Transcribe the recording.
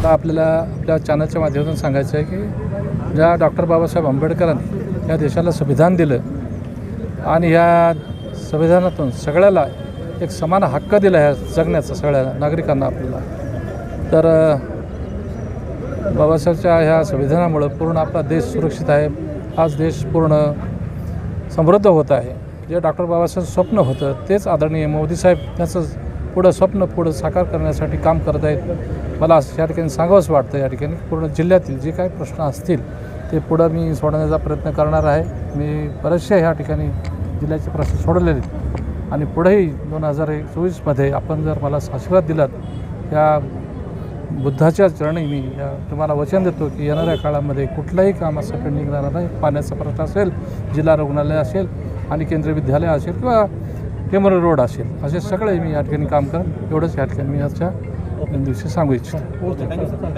आता आपल्याला आपल्या चॅनलच्या माध्यमातून सांगायचं आहे की ज्या डॉक्टर बाबासाहेब आंबेडकरांनी या देशाला संविधान दिलं आणि ह्या संविधानातून सगळ्याला एक समान हक्क दिला ह्या जगण्याचा सगळ्या नागरिकांना आपल्याला. तर बाबासाहेबच्या ह्या संविधानामुळं पूर्ण आपला देश सुरक्षित आहे. आज देश पूर्ण समृद्ध होत आहे. जे डॉक्टर बाबासाहेब स्वप्न होतं तेच आदरणीय मोदी साहेब त्याचं पुढं स्वप्न पुढं साकार करण्यासाठी काम करत आहेत. मला असं या ठिकाणी सांगावंच वाटतं या ठिकाणी. पूर्ण जिल्ह्यातील जे काही प्रश्न असतील ते पुढं मी सोडवण्याचा प्रयत्न करणार आहे. मी बरेचसे ह्या ठिकाणी जिल्ह्याचे प्रश्न सोडवलेले आहेत. आणि पुढेही दोन हजार एक चोवीसमध्ये आपण जर मला आशीर्वाद दिलात या बुद्धाच्या चरणी मी या तुम्हाला वचन देतो की येणाऱ्या काळामध्ये कुठलंही काम असं पेंडिंग राहणार नाही. पाण्याचा प्रश्न असेल जिल्हा रुग्णालय असेल आणि केंद्रीय विद्यालय असेल किंवा हेमरो रोड असेल. असे सगळे मी या ठिकाणी काम करेन. एवढंच या ठिकाणी मी आजच्या दिवशी सांगू इच्छितो.